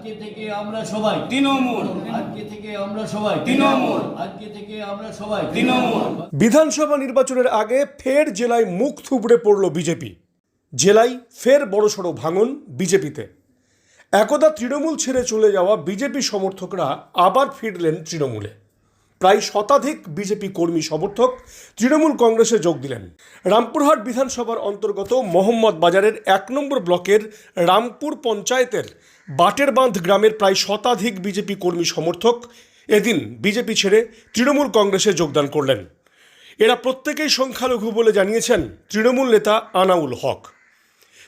আজকে থেকে আমরা সবাই তৃণমূল। আজকে থেকে আমরা সবাই তৃণমূল। আজকে থেকে আমরা সবাই তৃণমূল। বিধানসভা নির্বাচনের আগে ফের জেলায় মুখ থুবড়ে পড়ল বিজেপি। জেলায় ফের বড়সড় ভাঙন বিজেপিতে। একদা তৃণমূল ছেড়ে চলে যাওয়া বিজেপি সমর্থকরা আবার ফিরলেন তৃণমূলে। প্রায় শতাধিক বিজেপি কর্মী সমর্থক তৃণমূল কংগ্রেসে যোগ দিলেন। রামপুরহাট বিধানসভার অন্তর্গত মোহাম্মদ বাজারের এক নম্বর ব্লকের রামপুর পঞ্চায়েতের বাটের বাঁধ গ্রামের প্রায় শতাধিক বিজেপি কর্মী সমর্থক এদিন বিজেপি ছেড়ে তৃণমূল কংগ্রেসে যোগদান করলেন। এরা প্রত্যেকেই সংখ্যালঘু বলে জানিয়েছেন তৃণমূল নেতা আনাউল হক।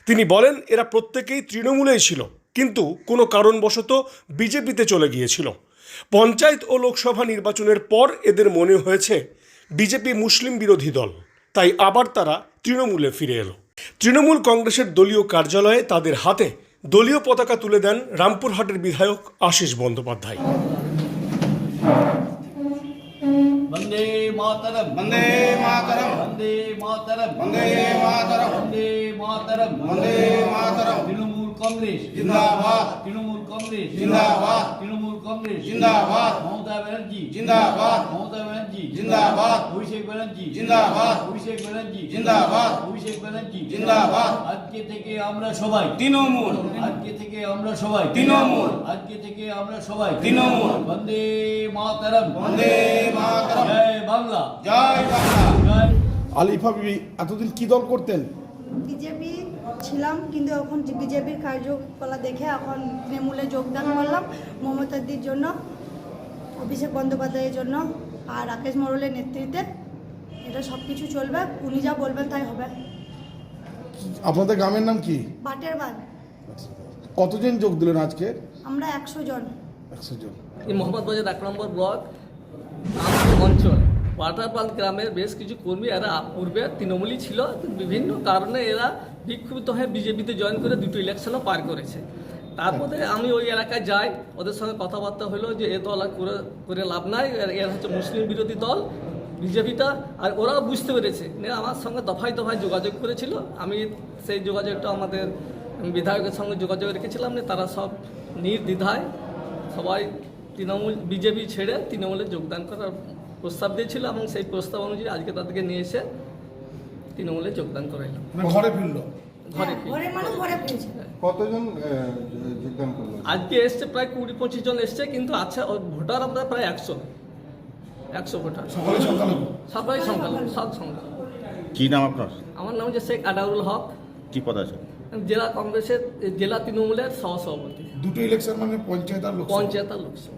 তিনি বলেন, এরা প্রত্যেকেই তৃণমূলেই ছিল, কিন্তু কোনো কারণবশত বিজেপিতে চলে গিয়েছিল। পঞ্চায়েত ও লোকসভা নির্বাচনের পর এদের মনে হয়েছে, বিজেপি মুসলিম বিরোধী দল। তাই আবার তারা তৃণমূলে ফিরে এলো। তৃণমূল কংগ্রেসের দলীয় কার্যালয়ে তাদের হাতে দলীয় পতাকা তুলে দেন রামপুরহাটের বিধায়ক আশিস বন্দ্যোপাধ্যায়। বন্দে কংগ্রেস। জিন্দাবাদ। তৃণমূল কংগ্রেস। জিন্দাবাদ। তৃণমূল কংগ্রেস। জিন্দাবাদ। মমতা ব্যানার্জি। জিন্দাবাদ। মমতা ব্যানার্জি। জিন্দাবাদ। অভিষেক ব্যানার্জি। জিন্দাবাদ। অভিষেক ব্যানার্জি। জিন্দাবাদ। অভিষেক ব্যানার্জি। জিন্দাবাদ। আজকে থেকে আমরা সবাই। তৃণমূল। আজকে থেকে আমরা সবাই। তৃণমূল। আজকে থেকে আমরা সবাই। তৃণমূল। বন্দে মাতরম। বন্দে মাতরম। জয় বাংলা। জয় বাংলা। আলিফা বিবি এতদিন কি দল করতেন? বিজেপি ছিলাম কিন্তু এখন বিজেপির কার্যকলাপ দেখে এখন তৃণমূলে যোগদান করলাম মমতাদির জন্য অভিষেক বন্দ্যোপাধ্যায়ের জন্য আর রাকেশ মোড়লের নেতৃত্বে। এটা সব কিছু চলবে উনি যা বলবেন তাই হবে। আপনাদের গ্রামের নাম কি? বাটের বাদ কতজন যোগ দিলেন আজকে? আমরা একশো জন। একশো জন। এই মোহাম্মদ বাজার এক নম্বর ব্লক অঞ্চল ওয়াটারপাল গ্রামের বেশ কিছু কর্মী এরা পূর্বে তৃণমূলই ছিল বিভিন্ন কারণে এরা বিক্ষুব্ধ হয়ে বিজেপিতে জয়েন করে দুটো ইলেকশনও পার করেছে। তারপরে আমি ওই এলাকায় যাই, ওদের সঙ্গে কথাবার্তা হলো যে এ দল আর করে করে লাভ নাই এর- হচ্ছে মুসলিম বিরোধী দল, বিজেপিটা, আর ওরাও বুঝতে পেরেছে। আমার সঙ্গে দফায় দফায় যোগাযোগ করেছিল, আমি সেই যোগাযোগটা আমাদের বিধায়কের সঙ্গে যোগাযোগ রেখেছিলাম তারা সব নির্দ্বিধায় সবাই তৃণমূল, বিজেপি ছেড়ে তৃণমূলে যোগদান করার প্রস্তাব দিয়েছিল এবং সেই প্রস্তাব অনুযায়ী আজকে তাদেরকে নিয়ে এসে তৃণমূলে যোগদান করাইলাম মানে ঘরে ফিরলো? ঘরে হ্যাঁ, কতজন যোগদান করল? আজকে এসছে প্রায় কুড়ি পঁচিশ জন এসছে কিন্তু আছে ওর ভোটার আমরা প্রায় একশো। একশো ভোটার। সবাই সংখ্যালঘু সব সংখ্যালঘু। কি নাম আপনার? আমার নাম হচ্ছে শেখ আদাউল হক। কি পদ আছে? জেলা কংগ্রেসের জেলা তৃণমূলের সহসভাপতি। দুটো ইলেকশন মানে পঞ্চায়েত আর লোকসভা। পঞ্চায়েত আর লোকসভা।